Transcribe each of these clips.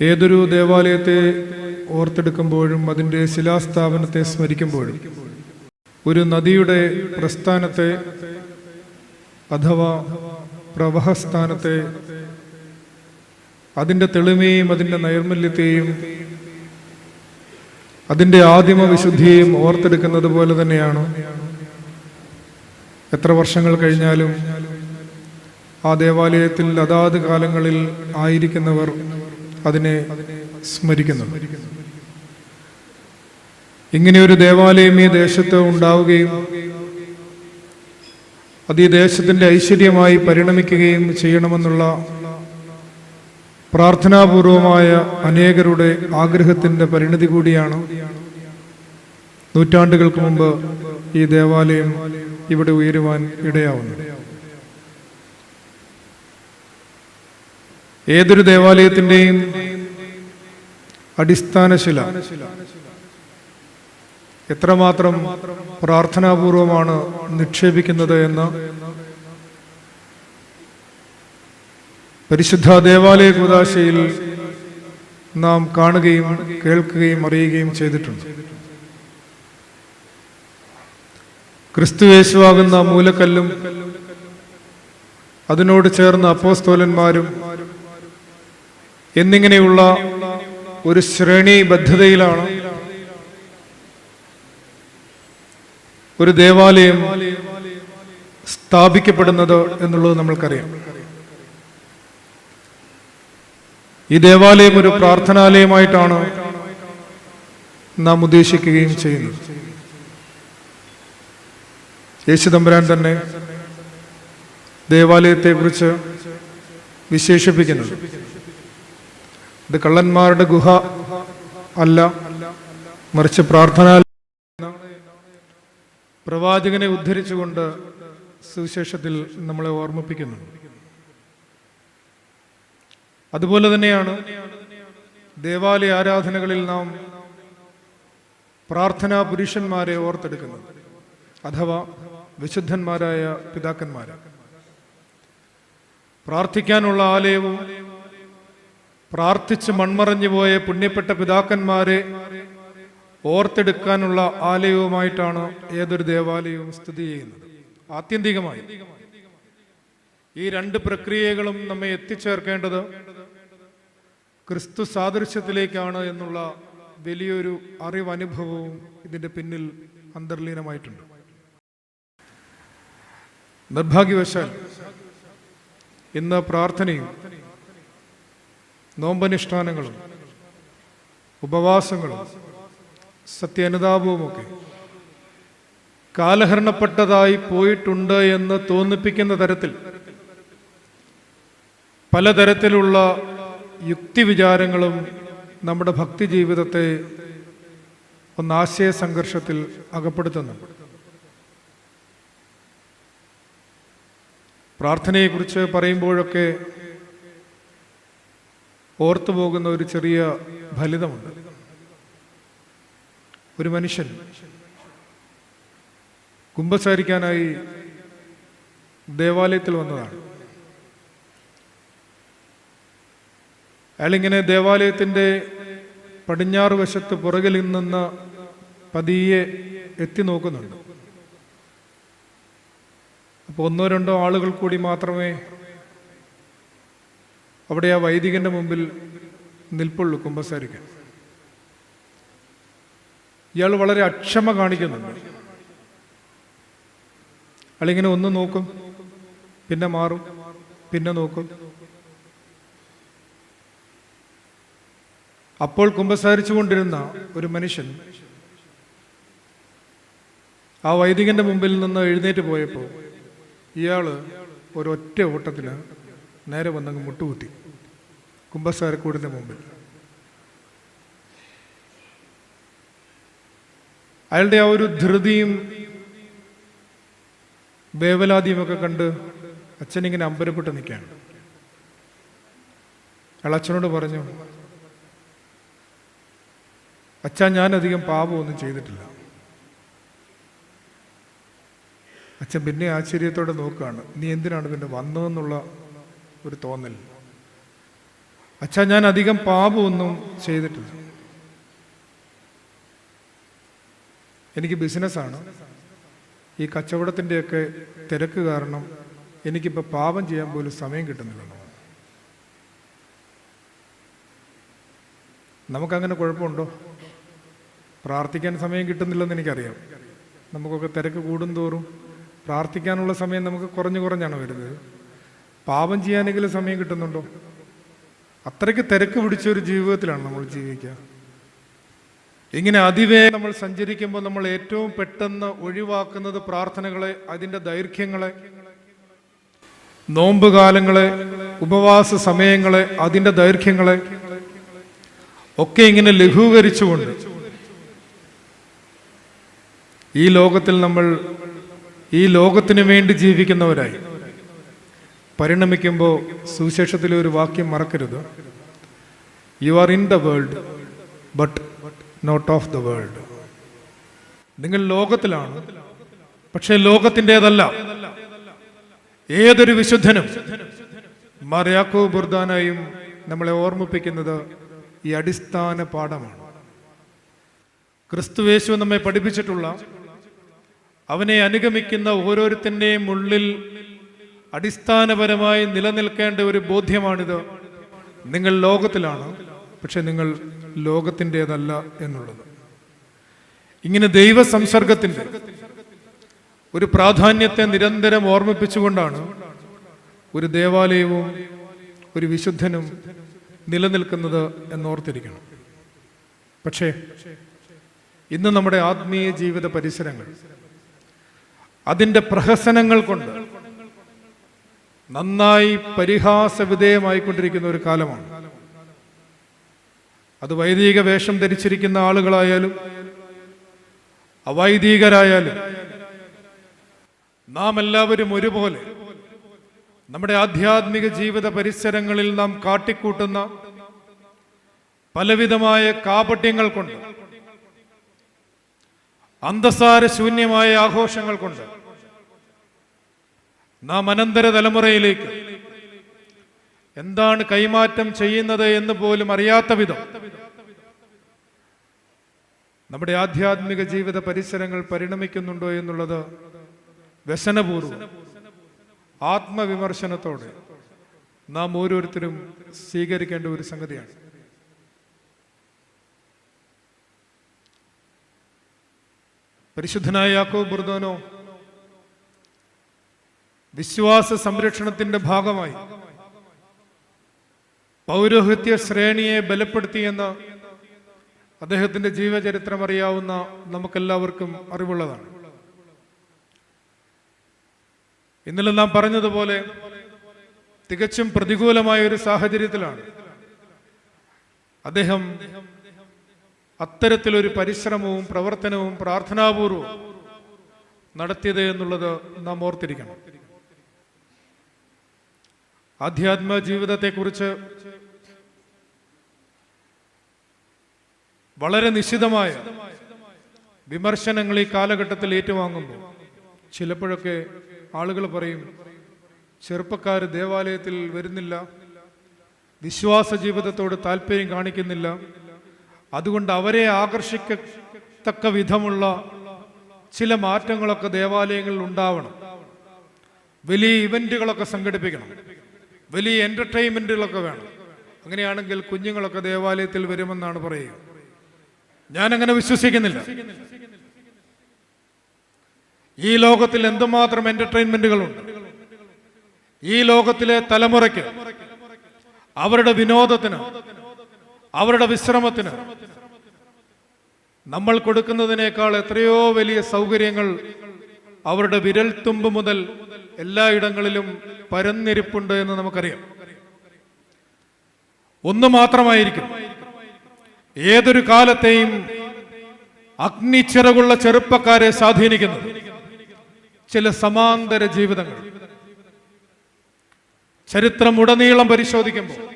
ഏതൊരു ദേവാലയത്തെ ഓർത്തെടുക്കുമ്പോഴും അതിന്റെ ശിലാസ്ഥാപനത്തെ സ്മരിക്കുമ്പോഴും ഒരു നദിയുടെ പ്രസ്ഥാനത്തെ അഥവാ പ്രവഹസ്ഥാനത്തെ അതിന്റെ തെളിമയും അതിന്റെ നൈർമല്യത്തെയും അതിന്റെ ആദിമ വിശുദ്ധിയെയും ഓർത്തെടുക്കുന്നത് പോലെ തന്നെയാണ്. എത്ര വർഷങ്ങൾ കഴിഞ്ഞാലും ആ ദേവാലയത്തിൽ അതാത് കാലങ്ങളിൽ ആയിരിക്കുന്നവർ അതിനെ സ്മരിക്കുന്നു. ഇങ്ങനെ ഒരു ദേവാലയം ഈ ദേശത്ത് ഉണ്ടാവുകയും അത് ഈ ദേശത്തിന്റെ ഐശ്വര്യമായി പരിണമിക്കുകയും ചെയ്യണമെന്നുള്ള പ്രാർത്ഥനാപൂർവമായ അനേകരുടെ ആഗ്രഹത്തിന്റെ പരിണതി കൂടിയാണ് നൂറ്റാണ്ടുകൾക്ക് മുമ്പ് ഈ ദേവാലയം ഇവിടെ ഉയരുവാൻ ഇടയാവുന്നത്. ഏതൊരു ദേവാലയത്തിന്റെയും അടിസ്ഥാനശില. എത്രമാത്രം പ്രാർത്ഥനാപൂർവമാണ് നിക്ഷേപിക്കുന്നത് എന്ന് പരിശുദ്ധ ദേവാലയ കൂതാശയിൽ നാം കാണുകയും കേൾക്കുകയും അറിയുകയും ചെയ്തിട്ടുണ്ട്. ക്രിസ്തുവേശുവാകുന്ന മൂലക്കല്ലും അതിനോട് ചേർന്ന അപ്പോസ്തോലന്മാരും എന്നിങ്ങനെയുള്ള ഒരു ശ്രേണീബദ്ധതയിലാണ് ഒരു ദേവാലയം സ്ഥാപിക്കപ്പെടുന്നത് എന്നുള്ളത് നമ്മൾക്കറിയാം. ഈ ദേവാലയം ഒരു പ്രാർത്ഥനാലയമായിട്ടാണ് നാം ഉദ്ദേശിക്കുകയും ചെയ്യുന്നത്. യേശുദമ്പുരാൻ തന്നെ ദേവാലയത്തെക്കുറിച്ച് വിശേഷിപ്പിക്കുന്നത് ഇത് കള്ളന്മാരുടെ ഗുഹ അല്ല. മറിച്ച് പ്രാർത്ഥന പ്രവാചകനെ ഉദ്ധരിച്ചുകൊണ്ട് സുവിശേഷത്തിൽ നമ്മളെ ഓർമ്മിപ്പിക്കുന്നു. അതുപോലെ തന്നെയാണ് ദേവാലയ ആരാധനകളിൽ നാം പ്രാർത്ഥനാ പുരുഷന്മാരെ ഓർത്തെടുക്കുന്നത്. അഥവാ വിശുദ്ധന്മാരായ പിതാക്കന്മാരെ. പ്രാർത്ഥിക്കാനുള്ള ആലയവും പ്രാർത്ഥിച്ച് മൺമറഞ്ഞു പോയ പുണ്യപ്പെട്ട പിതാക്കന്മാരെ ഓർത്തെടുക്കാനുള്ള ആലയവുമായിട്ടാണ് ഏതൊരു ദേവാലയവും സ്ഥിതി ചെയ്യുന്നത്. ആത്യന്തികമായി ഈ രണ്ട് പ്രക്രിയകളും നമ്മെ എത്തിച്ചേർക്കേണ്ടത് ക്രിസ്തു സാദൃശ്യത്തിലേക്കാണ് എന്നുള്ള വലിയൊരു അറിവനുഭവവും ഇതിന്റെ പിന്നിൽ അന്തർലീനമായിട്ടുണ്ട്. നിർഭാഗ്യവശാൽ ഇന്ന് പ്രാർത്ഥനയും നോമ്പനുഷ്ഠാനങ്ങളും ഉപവാസങ്ങളും സത്യാനുതാപവുമൊക്കെ കാലഹരണപ്പെട്ടതായി പോയിട്ടുണ്ട് എന്ന് തോന്നിപ്പിക്കുന്ന തരത്തിൽ പലതരത്തിലുള്ള യുക്തി വിചാരങ്ങളും നമ്മുടെ ഭക്തി ജീവിതത്തെ ഒന്ന് ആശയ സംഘർഷത്തിൽ അകപ്പെടുത്തുന്നുണ്ട്. പ്രാർത്ഥനയെക്കുറിച്ച് പറയുമ്പോഴൊക്കെ ഓർത്തു പോകുന്ന ഒരു ചെറിയ ഫലിതമുണ്ട്. ഒരു മനുഷ്യൻ കുംഭസാരിക്കാനായി ദേവാലയത്തിൽ വന്നതാണ്. അയാളിങ്ങനെ ദേവാലയത്തിന്റെ പടിഞ്ഞാറ് വശത്ത് പുറകിൽ നിന്ന് പതിയെ എത്തി നോക്കുന്നുണ്ട്. അപ്പോൾ ഒന്നോ രണ്ടോ ആളുകൾ കൂടി മാത്രമേ അവിടെ ആ വൈദികന്റെ മുമ്പിൽ നിൽപ്പുള്ളൂ കുമ്പസാരിക്കാൻ. ഇയാൾ വളരെ അക്ഷമ കാണിക്കുന്നുണ്ട്. അളിങ്ങനെ ഒന്ന് നോക്കും പിന്നെ മാറും പിന്നെ നോക്കും. അപ്പോൾ കുമ്പസാരിച്ചു കൊണ്ടിരുന്ന ഒരു മനുഷ്യൻ ആ വൈദികന്റെ മുമ്പിൽ നിന്ന് എഴുന്നേറ്റ് പോയപ്പോൾ ഇയാൾ ഒരൊറ്റ ഓട്ടത്തിന് നേരെ വന്നങ്ങ് മുട്ടുകുത്തി. കുമ്പസാരക്കൂടിന്റെ മുമ്പിൽ. അയാളുടെ ആ ഒരു ധൃതിയും വേവലാതിയും ഒക്കെ കണ്ട് അച്ഛനിങ്ങനെ അമ്പരപ്പെട്ട് നിൽക്കുകയാണ്. അയാൾ അച്ഛനോട് പറഞ്ഞു അച്ഛാ ഞാനധികം പാപമൊന്നും ചെയ്തിട്ടില്ല. അച്ഛൻ പിന്നെ ആശ്ചര്യത്തോടെ നോക്കുകയാണ് നീ എന്തിനാണ് പിന്നെ വന്നതെന്നുള്ള ഒരു തോന്നൽ. അച്ഛാ ഞാൻ അധികം പാപമൊന്നും ചെയ്തിട്ടില്ല. എനിക്ക് ബിസിനസ്സാണ്. ഈ കച്ചവടത്തിന്റെയൊക്കെ തിരക്ക് കാരണം എനിക്കിപ്പോൾ പാപം ചെയ്യാൻ പോലും സമയം കിട്ടുന്നില്ല. നമുക്കങ്ങനെ കുഴപ്പമുണ്ടോ? പ്രാർത്ഥിക്കാൻ സമയം കിട്ടുന്നില്ലെന്ന് എനിക്കറിയാം. നമുക്കൊക്കെ തിരക്ക് കൂടുന്തോറും പ്രാർത്ഥിക്കാനുള്ള സമയം നമുക്ക് കുറഞ്ഞു കുറഞ്ഞാണ് വരുന്നത്. പാപം ചെയ്യാനെങ്കിലും സമയം കിട്ടുന്നുണ്ടോ? അത്രയ്ക്ക് തിരക്ക് പിടിച്ച ഒരു ജീവിതത്തിലാണ് നമ്മൾ ജീവിക്കുക. ഇങ്ങനെ അതിവേഗം നമ്മൾ സഞ്ചരിക്കുമ്പോൾ നമ്മൾ ഏറ്റവും പെട്ടെന്ന് ഒഴിവാക്കുന്നത് പ്രാർത്ഥനകളെ അതിന്റെ ദൈർഘ്യങ്ങളെ നോമ്പ് കാലങ്ങളെ ഉപവാസ സമയങ്ങളെ അതിന്റെ ദൈർഘ്യങ്ങളെ ഒക്കെ ഇങ്ങനെ ലഘൂകരിച്ചുകൊണ്ട് ഈ ലോകത്തിൽ നമ്മൾ ഈ ലോകത്തിനു വേണ്ടി ജീവിക്കുന്നവരായി. പരിണമിക്കുമ്പോൾ സുവിശേഷത്തിലെ ഒരു വാക്യം മറക്കരുത്. You are in the world but not of the world നിങ്ങൾ ലോകത്തിലാണ് പക്ഷെ ലോകത്തിന്റെതല്ല. ഏതൊരു വിശുദ്ധനും മറിയാക്കോ ബുർദാനായും നമ്മളെ ഓർമ്മിപ്പിക്കുന്നത് ഈ അടിസ്ഥാന പാഠമാണ്. ക്രിസ്തുവേശു നമ്മെ പഠിപ്പിച്ചിട്ടുള്ള അവനെ അനുഗമിക്കുന്ന ഓരോരുത്തന്റെയും ഉള്ളിൽ അടിസ്ഥാനപരമായി നിലനിൽക്കേണ്ട ഒരു ബോധ്യമാണിത്. നിങ്ങൾ ലോകത്തിലാണ് പക്ഷെ നിങ്ങൾ ലോകത്തിന്റെതല്ല എന്നുള്ളത്. ഇങ്ങനെ ദൈവ സംസർഗത്തിന്റെ ഒരു പ്രാധാന്യത്തെ നിരന്തരം ഓർമ്മിപ്പിച്ചുകൊണ്ടാണ് ഒരു ദേവാലയവും ഒരു വിശുദ്ധനും നിലനിൽക്കുന്നത് എന്നോർത്തിരിക്കണം. പക്ഷേ ഇന്ന് നമ്മുടെ ആത്മീയ ജീവിത പരിസരങ്ങൾ അതിന്റെ പ്രഹസനങ്ങൾ കൊണ്ട് നന്നായി പരിഹാസ വിധേയമായിക്കൊണ്ടിരിക്കുന്ന ഒരു കാലമാണ്. അത് വൈദിക വേഷം ധരിച്ചിരിക്കുന്ന ആളുകളായാലും അവൈദികരായാലും നാം എല്ലാവരും ഒരുപോലെ നമ്മുടെ ആധ്യാത്മിക ജീവിത പരിസരങ്ങളിൽ നാം കാട്ടിക്കൂട്ടുന്ന പലവിധമായ കാപട്യങ്ങൾ കൊണ്ട് അന്തസാര ശൂന്യമായ ആഘോഷങ്ങൾ കൊണ്ട് നാം അനന്തര തലമുറയിലേക്ക് എന്താണ് കൈമാറ്റം ചെയ്യുന്നത് എന്ന് പോലും അറിയാത്ത വിധം. നമ്മുടെ ആധ്യാത്മിക ജീവിത പരിസരങ്ങൾ പരിണമിക്കുന്നുണ്ടോ എന്നുള്ളത് വ്യസനപൂർവം ആത്മവിമർശനത്തോടെ നാം ഓരോരുത്തരും സ്വീകരിക്കേണ്ട ഒരു സംഗതിയാണ്. പരിശുദ്ധനായ യാക്കോ ബുർദോനോ വിശ്വാസ സംരക്ഷണത്തിന്റെ ഭാഗമായി പൗരോഹിത്യ ശ്രേണിയെ ബലപ്പെടുത്തിയെന്ന് അദ്ദേഹത്തിന്റെ ജീവചരിത്രം അറിയാവുന്ന നമുക്കെല്ലാവർക്കും അറിവുള്ളതാണ്. ഇന്നലെ നാം പറഞ്ഞതുപോലെ തികച്ചും പ്രതികൂലമായ ഒരു സാഹചര്യത്തിലാണ് അദ്ദേഹം അത്തരത്തിലൊരു പരിശ്രമവും പ്രവർത്തനവും പ്രാർത്ഥനാപൂർവം നടത്തിയത് എന്നുള്ളത് നാം ഓർത്തിരിക്കണം. ആധ്യാത്മ ജീവിതത്തെക്കുറിച്ച് വളരെ നിശിതമായ വിമർശനങ്ങൾ ഈ കാലഘട്ടത്തിൽ ഏറ്റുവാങ്ങുമ്പോൾ ചിലപ്പോഴൊക്കെ ആളുകൾ പറയും ചെറുപ്പക്കാർ ദേവാലയത്തിൽ വരുന്നില്ല വിശ്വാസ ജീവിതത്തോട് താല്പര്യം കാണിക്കുന്നില്ല അതുകൊണ്ട് അവരെ ആകർഷിക്കത്തക്ക വിധമുള്ള ചില മാറ്റങ്ങളൊക്കെ ദേവാലയങ്ങളിൽ ഉണ്ടാവണം. വലിയ ഇവന്റുകളൊക്കെ സംഘടിപ്പിക്കണം. വലിയ എന്റർടൈൻമെന്റുകളൊക്കെ വേണം. അങ്ങനെയാണെങ്കിൽ കുഞ്ഞുങ്ങളൊക്കെ ദേവാലയത്തിൽ വരുമെന്നാണ് പറയുക. ഞാനങ്ങനെ വിശ്വസിക്കുന്നില്ല. ഈ ലോകത്തിൽ എന്തുമാത്രം എന്റർടൈൻമെന്റുകളുണ്ട് ഈ ലോകത്തിലെ തലമുറയ്ക്ക് അവരുടെ വിനോദത്തിന് അവരുടെ വിശ്രമത്തിന് നമ്മൾ കൊടുക്കുന്നതിനേക്കാൾ എത്രയോ വലിയ സൗകര്യങ്ങൾ അവരുടെ വിരൽത്തുമ്പ് മുതൽ എല്ലായിടങ്ങളിലും പരന്നിരിപ്പുണ്ട് എന്ന് നമുക്കറിയാം. ഒന്ന് മാത്രമായിരിക്കും. ഏതൊരു കാലത്തെയും അഗ്നിച്ചിറകുള്ള ചെറുപ്പക്കാരെ സ്വാധീനിക്കുന്നത് ചില സമാന്തര ജീവിതങ്ങൾ. ചരിത്രം ഉടനീളം പരിശോധിക്കുമ്പോൾ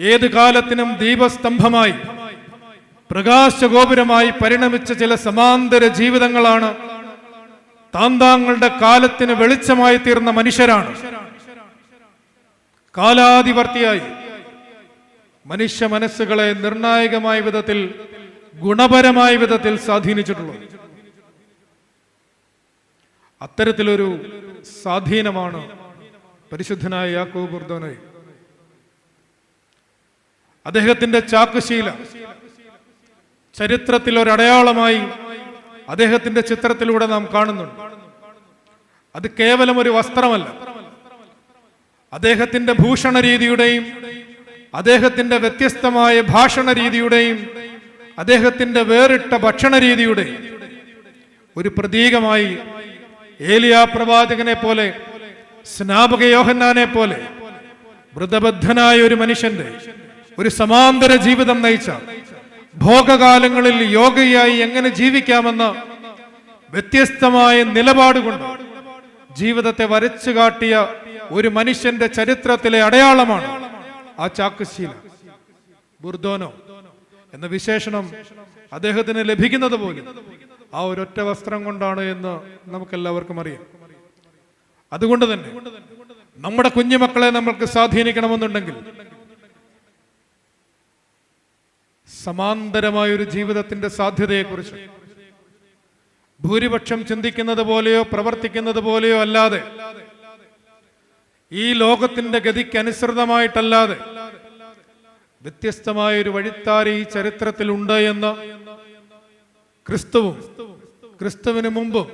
ഏത് കാലത്തിനും ദീപസ്തംഭമായി പ്രകാശഗോപുരമായി പരിണമിച്ച ചില സമാന്തര ജീവിതങ്ങളാണ് താന്താങ്ങളുടെ കാലത്തിന് വെളിച്ചമായി തീർന്ന മനുഷ്യരാണ്. കാലാധിവർത്തിയായി മനുഷ്യ മനസ്സുകളെ നിർണായകമായ വിധത്തിൽ ഗുണപരമായ വിധത്തിൽ സ്വാധീനിച്ചിട്ടുള്ളത്. അത്തരത്തിലൊരു സ്വാധീനമാണ് പരിശുദ്ധനായ യാക്കോബ് ബുർദോനെ അദ്ദേഹത്തിന്റെ ചാക്കുശീല ചരിത്രത്തിൽ ഒരു അടയാളമായി അദ്ദേഹത്തിന്റെ ചിത്രത്തിലൂടെ നാം കാണുന്നുണ്ട്. അത് കേവലം ഒരു വസ്ത്രമല്ല. അദ്ദേഹത്തിന്റെ ഭൂഷണ രീതിയുടെയും അദ്ദേഹത്തിന്റെ വ്യത്യസ്തമായ ഭാഷണ രീതിയുടെയും അദ്ദേഹത്തിന്റെ വേറിട്ട ഭക്ഷണ രീതിയുടെയും ഒരു പ്രതീകമായി ഏലിയാ പ്രവാചകനെ പോലെ സ്നാപക യോഹന്നാനെ പോലെ വൃതബദ്ധനായ ഒരു മനുഷ്യന്റെ ഒരു സമാന്തര ജീവിതം നയിച്ച ഭോഗകാലങ്ങളിൽ യോഗയായി എങ്ങനെ ജീവിക്കാമെന്ന് വ്യത്യസ്തമായ നിലപാടുകൊണ്ട് ജീവിതത്തെ വരച്ചു കാട്ടിയ ഒരു മനുഷ്യന്റെ ചരിത്രത്തിലെ അടയാളമാണ് ആ ചാക്കുശീല. ബുർദോനോ എന്ന വിശേഷണം അദ്ദേഹത്തിന് ലഭിക്കുന്നത് പോലും ആ ഒരൊറ്റ വസ്ത്രം കൊണ്ടാണ് എന്ന് നമുക്കെല്ലാവർക്കും അറിയാം. അതുകൊണ്ട് തന്നെ നമ്മുടെ കുഞ്ഞുമക്കളെ നമ്മൾക്ക് സ്വാധീനിക്കണമെന്നുണ്ടെങ്കിൽ സമാന്തരമായ ഒരു ജീവിതത്തിന്റെ സാധ്യതയെക്കുറിച്ച്. ഭൂരിപക്ഷം ചിന്തിക്കുന്നത് പോലെയോ പ്രവർത്തിക്കുന്നത് പോലെയോ അല്ലാതെ ഈ ലോകത്തിന്റെ ഗതിക്ക് അനുസൃതമായിട്ടല്ലാതെ വ്യത്യസ്തമായ ഒരു വഴിത്താര ഈ ചരിത്രത്തിൽ ഉണ്ട് എന്ന് ക്രിസ്തുവും ക്രിസ്തുവിന് മുമ്പും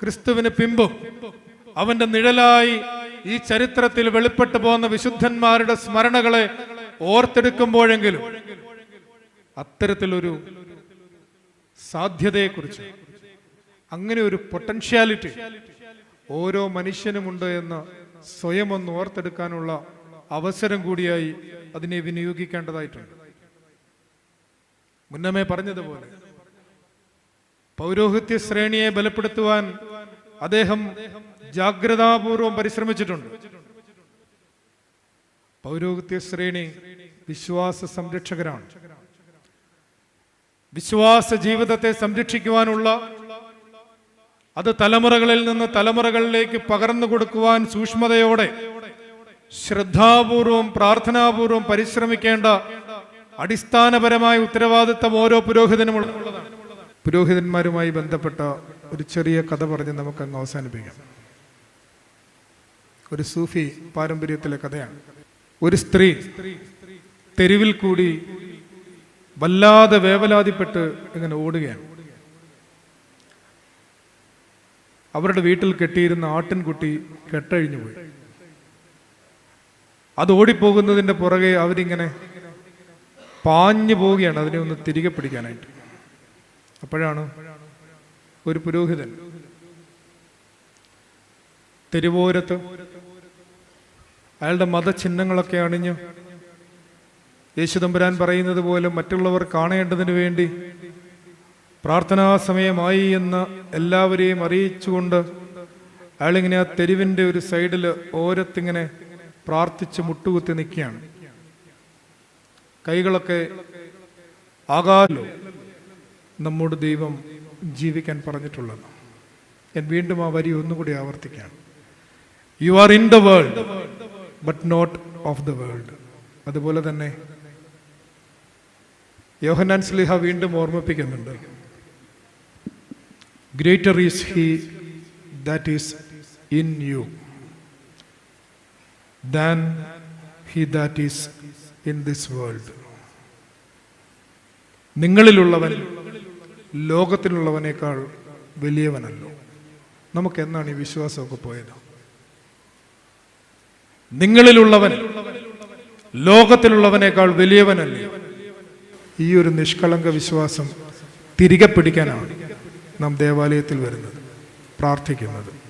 ക്രിസ്തുവിന് പിമ്പും അവന്റെ നിഴലായി ഈ ചരിത്രത്തിൽ വെളിപ്പെട്ടു പോകുന്ന വിശുദ്ധന്മാരുടെ സ്മരണകളെ ഓർത്തെടുക്കുമ്പോഴെങ്കിലും അത്തരത്തിലൊരു സാധ്യതയെക്കുറിച്ച് അങ്ങനെ ഒരു പൊട്ടൻഷ്യാലിറ്റി ഓരോ മനുഷ്യനുമുണ്ട് എന്ന് സ്വയം ഒന്ന് ഓർത്തെടുക്കാനുള്ള അവസരം കൂടിയായി അതിനെ വിനിയോഗിക്കേണ്ടതായിട്ടുണ്ട്. മുന്നമേ പറഞ്ഞതുപോലെ പൗരോഹിത്യ ശ്രേണിയെ ബലപ്പെടുത്തുവാൻ അദ്ദേഹം ജാഗ്രതാപൂർവം പരിശ്രമിച്ചിട്ടുണ്ട്. പൗരോഹിത്യ ശ്രേണി വിശ്വാസ സംരക്ഷകരാണ്. വിശ്വാസ ജീവിതത്തെ സംരക്ഷിക്കുവാനുള്ള അത് തലമുറകളിൽ നിന്ന് തലമുറകളിലേക്ക് പകർന്നു കൊടുക്കുവാൻ സൂക്ഷ്മതയോടെ ശ്രദ്ധാപൂർവം പ്രാർത്ഥനാപൂർവം പരിശ്രമിക്കേണ്ട അടിസ്ഥാനപരമായ ഉത്തരവാദിത്തം ഓരോ പുരോഹിതനുമുള്ളതാണ് പുരോഹിതന്മാരുമായി ബന്ധപ്പെട്ട ഒരു ചെറിയ കഥ പറഞ്ഞ് നമുക്ക് അങ്ങ് അവസാനിപ്പിക്കാം. ഒരു സൂഫി പാരമ്പര്യത്തിലെ കഥയാണ്. ഒരു സ്ത്രീ തെരുവിൽ കൂടി വല്ലാതെ വേവലാതിപ്പെട്ട് ഇങ്ങനെ ഓടുകയാണ്. അവരുടെ വീട്ടിൽ കെട്ടിയിരുന്ന ആട്ടിൻകുട്ടി കെട്ടഴിഞ്ഞു പോയി. അത് ഓടിപ്പോകുന്നതിന്റെ പുറകെ അവരിങ്ങനെ പാഞ്ഞു പോവുകയാണ് അതിനെ ഒന്ന് തിരികെ പിടിക്കാനായിട്ട്. അപ്പോഴാണ് ഒരു പുരോഹിതൻ തെരുവോരത്ത് അയാളുടെ മതചിഹ്നങ്ങളൊക്കെ അണിഞ്ഞ് യേശുദമ്പുരാൻ പറയുന്നത് പോലെ മറ്റുള്ളവർ കാണേണ്ടതിന് വേണ്ടി പ്രാർത്ഥനാ സമയമായി എന്ന് എല്ലാവരെയും അറിയിച്ചുകൊണ്ട് അയാളിങ്ങനെ ആ തെരുവിന്റെ ഒരു സൈഡിൽ ഓരത്തിങ്ങനെ പ്രാർത്ഥിച്ച് മുട്ടുകുത്തി നിൽക്കുകയാണ്. കൈകളൊക്കെ ആകാലോ നമ്മോട് ദൈവം ജീവിക്കാൻ പറഞ്ഞിട്ടുള്ളത്. ഞാൻ വീണ്ടും ആ വരി ഒന്നുകൂടി ആവർത്തിക്കുകയാണ്. You are in the world but not of the world അതുപോലെ തന്നെ യോഹന്നാൻ സ്ലിഹ വീണ്ടും ഓർമ്മിപ്പിക്കുന്നുണ്ട്. Greater is he that is in you than he that is in this world നിങ്ങളിലുള്ളവൻ ലോകത്തിലുള്ളവനേക്കാൾ വലിയവനല്ലോ. നമുക്ക് എന്നാണ് ഈ വിശ്വാസമൊക്കെ പോയത്? നിങ്ങളിലുള്ളവൻ ലോകത്തിലുള്ളവനേക്കാൾ വലിയവനല്ലേ? ഈ ഒരു നിഷ്കളങ്ക വിശ്വാസം തിരികെ പിടിക്കാനാണ് നാം ദേവാലയത്തിൽ വരുന്നത് പ്രാർത്ഥിക്കുന്നത്.